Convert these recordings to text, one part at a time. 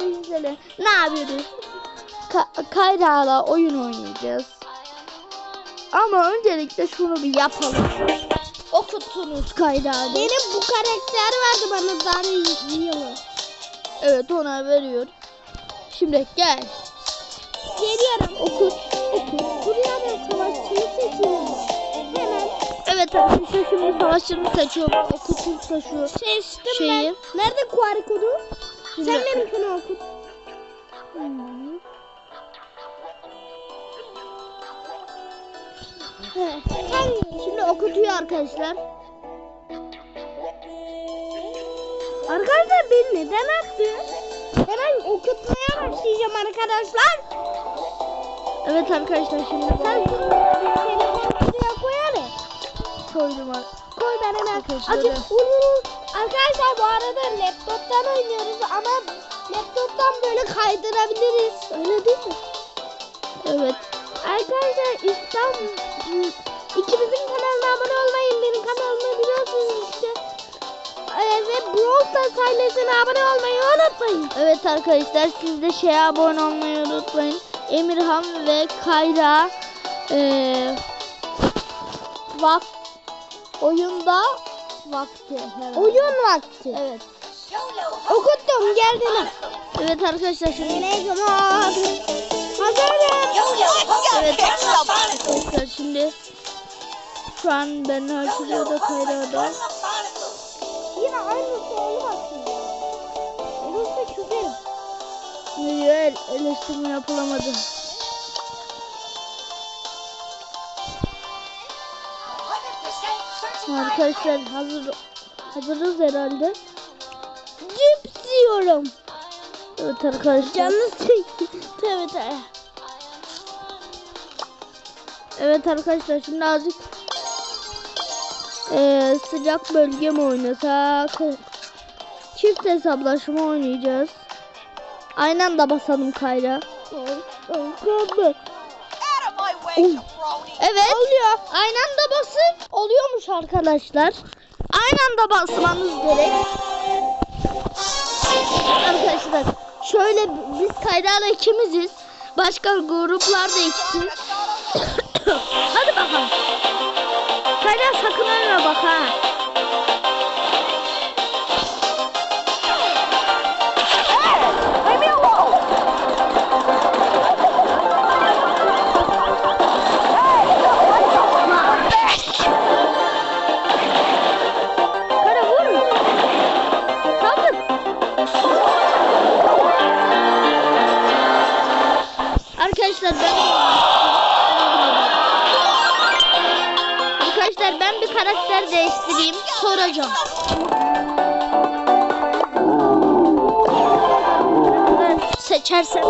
Bizlere. Ne yapıyoruz? Ka Kayra'la oyun oynayacağız. Ama öncelikle şunu bir yapalım. Okutunuz Kayra'da. Benim bu karakter vardı bana daha yılı. Evet ona veriyor. Şimdi gel. Geliyorum. Okut. Buraya da savaşçıyı seçiyorum. Hemen Evet arkadaşlar şimdi savaşçını seçiyorum. Okutun taşıyor. seçtim Şeyi. ben. Nerede kuari kodu? Şimdi- Sen benimkini okut. Hmm. Şimdi okutuyor arkadaşlar. Arkadaşlar beni neden attı? Hemen okutmaya başlayacağım arkadaşlar. Evet arkadaşlar şimdi Sen ben koyarım. koydum. Koy ben hemen. Arkadaşlar, Acı, evet. vurur. Arkadaşlar bu arada laptoptan oynuyoruz ama laptoptan böyle kaydırabiliriz. Öyle değil mi? Evet. Arkadaşlar İstanbul ikimizin kanalına abone olmayın. Benim kanalımı biliyorsunuz işte. Ee, ve Brawl Stars ailesine abone olmayı unutmayın. Evet arkadaşlar siz de şeye abone olmayı unutmayın. Emirhan ve Kayra eee vak oyunda vakti herhalde. Oyun vakti. Evet. Okuttum geldiniz. Evet arkadaşlar şimdi. Hazırım. evet arkadaşlar şimdi şu an ben Harçlı'da da Kayra'da. Yine aynısı oldu aslında. Olursa çözerim. El, eleştirme yapılamadı. Arkadaşlar hazır hazırız herhalde. Cips yiyorum. Evet arkadaşlar. Canınız çekti. Evet. evet. Arkadaşlar şimdi azıcık eee, sıcak bölge mi oynasak? Çift hesaplaşma oynayacağız. Aynı anda basalım kayra. Evet. Oluyor. Aynı anda basın. Oluyormuş arkadaşlar. Aynı anda basmanız gerek. Arkadaşlar şöyle biz Kayra'la ikimiziz. Başka gruplar da ikisi. Hadi bakalım. Kayra sakın ölme bak ha. Değiştireyim. Soracağım. Seçersem.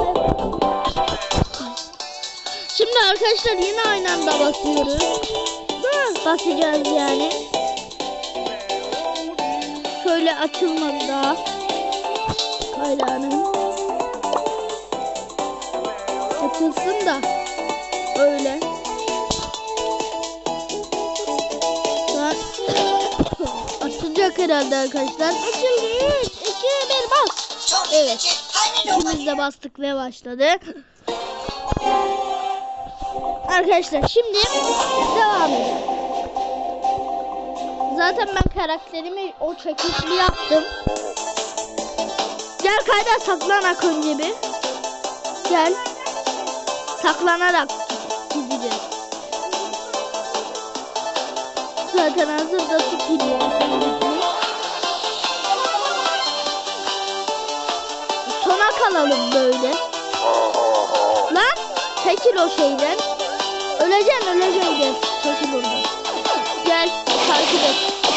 Şimdi arkadaşlar yine aynı anda basıyoruz. Basacağız yani. Şöyle açılmadı daha. Kayrağının. Açılsın da. Öyle. Herhalde arkadaşlar. Açıldı. 3, 2, 1 bas. Evet. İkimiz de bastık ve başladı. Arkadaşlar şimdi devam edelim. Zaten ben karakterimi o çekişli yaptım. Gel kayda saklanarak önce bir. Gel. Saklanarak gideceğiz. Zaten hazırda tutuluyor. Kalalım böyle. Lan çekil o şeyden. Öleceksin öleceksin gel. Çekil oradan. Gel takip et.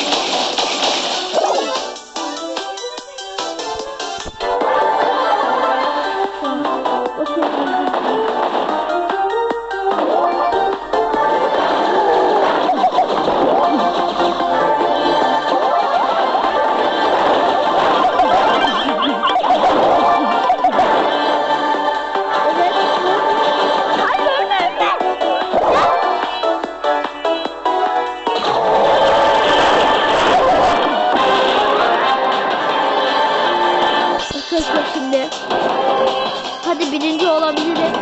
follow music.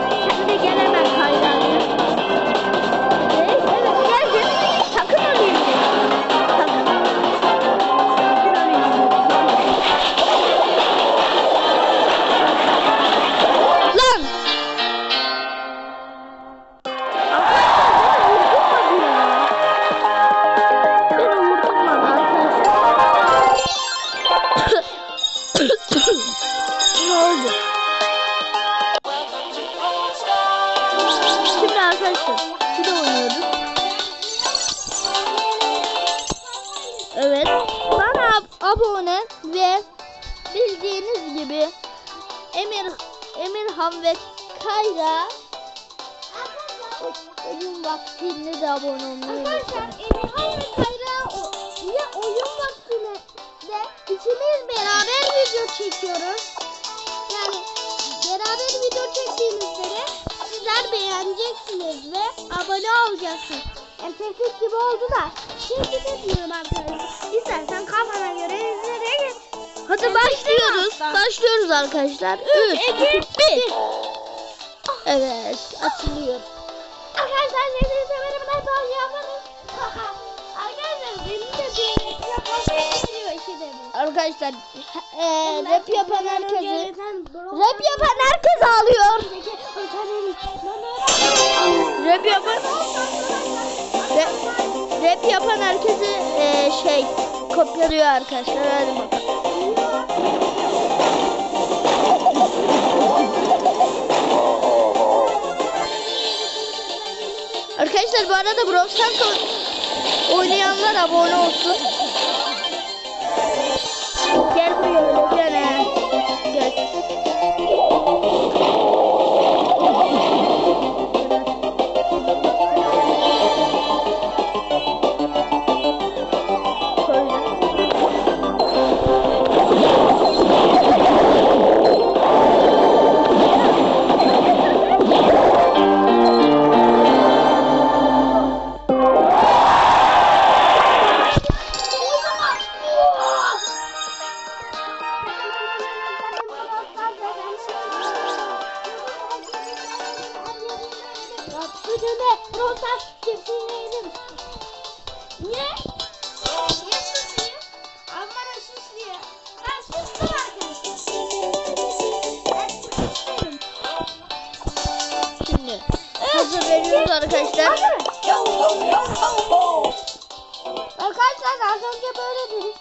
Ve Kayra oyun vaktinde de abone olmayı unutmayın. Emirhan ve Kayra ya oyun vaktinde de ikimiz beraber video çekiyoruz. Yani beraber video çektiğimizde de sizler beğeneceksiniz ve abone olacaksınız. Enfektif gibi oldu da şimdi de diyorum arkadaşlar. İstersen kafana göre izleyerek Hadi başlıyoruz. Başlıyoruz arkadaşlar. 3, 2, 1. Evet açılıyor. Arkadaşlar sesini severim ben başlayamadım. Arkadaşlar benim de bir yapmam bir. Arkadaşlar eee rap yapan herkesi rap yapan herkes ağlıyor. Rap yapan rap, rap yapan herkesi eee, şey kopyalıyor arkadaşlar. Hadi bakalım. Bu arada Brawl Stars oy- oynayanlar abone olsun. Gel buraya öyle gel. Bütünde protest kesinleyelim. Niye? Niye susayım? Aman sus diye. Ben sustum arkadaşlar. Şimdi hazır veriyoruz arkadaşlar. Arkadaşlar az önce böyle dedik.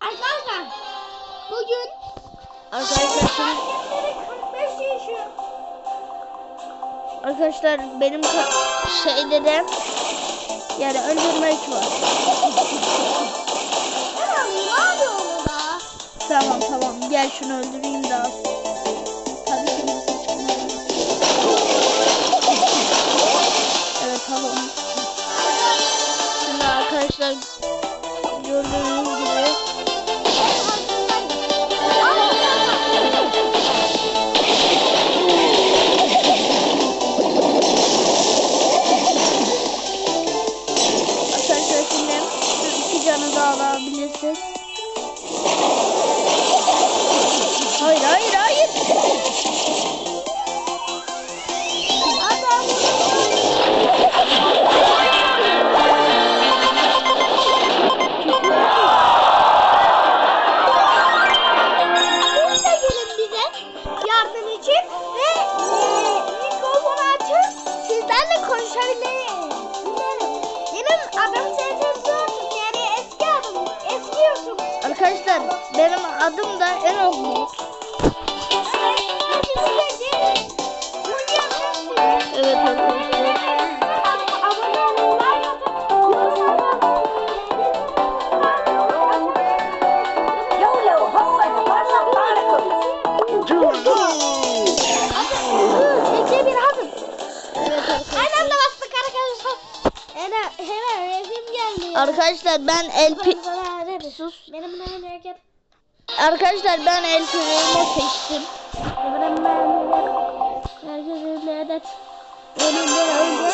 Arkadaşlar bugün Arkadaşlar Arkadaşlar benim şeyde de yani öldürmek var. Tamam? Tamam tamam gel şunu öldüreyim daha. Tabii ki birisi çıkmıyor. Evet tamam. Şimdi arkadaşlar Arkadaşlar benim adım da gelin. Oynayabilirsiniz. Evet arkadaşlar. Arkadaşlar. Ben El Neyse sus. Benim ben Recep. Arkadaşlar ben el fenerini seçtim. Benim ben Herkes evladet. Benim ben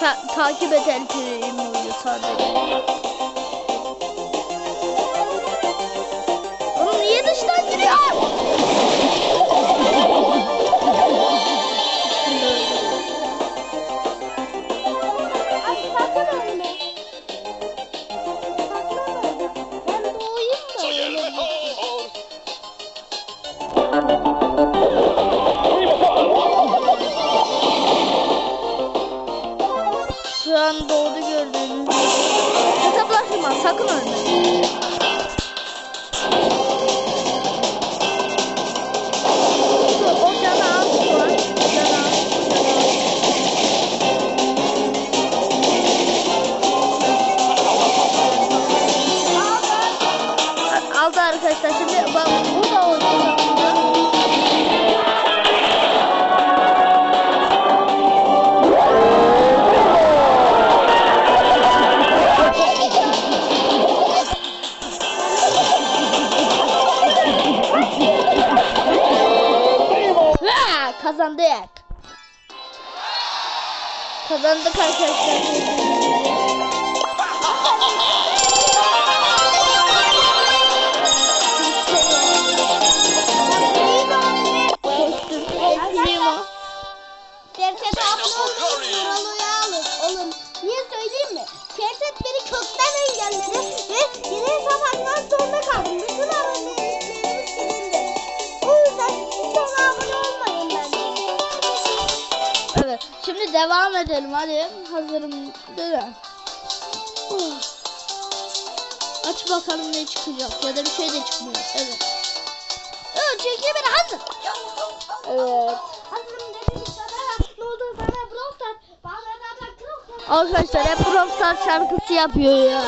Ta takip et el oluyor sadece. Doğdu gördüğünüz gibi. Hesaplaşma sakın ölme. Kazandık arkadaşlar. Evet. Şimdi devam edelim hadi. Hazırım. Değil mi? Oh. Aç bakalım ne çıkacak ya da bir şey de çıkmıyor. Evet. Evet çekil beni hazır. Evet. Arkadaşlar hep Rockstar şarkısı yapıyor ya.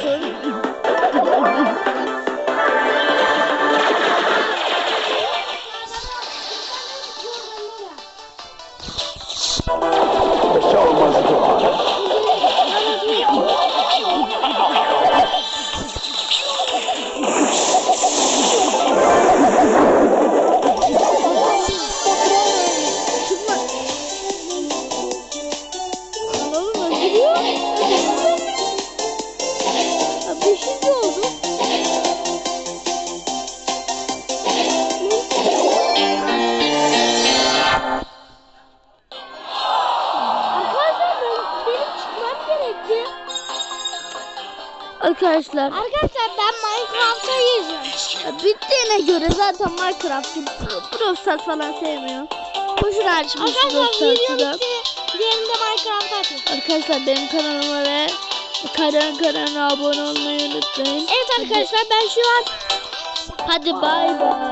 Oh, Arkadaşlar Arkadaşlar ben Minecraft'a gireceğim. ya bittiğine göre zaten Minecraft Brawl falan sevmiyorum. Boşuna açmış Brawl. Diğerinde Minecraft açın. Arkadaşlar benim kanalıma ve Karan kanalına abone olmayı unutmayın. Evet arkadaşlar ben şu an Hadi bay bay.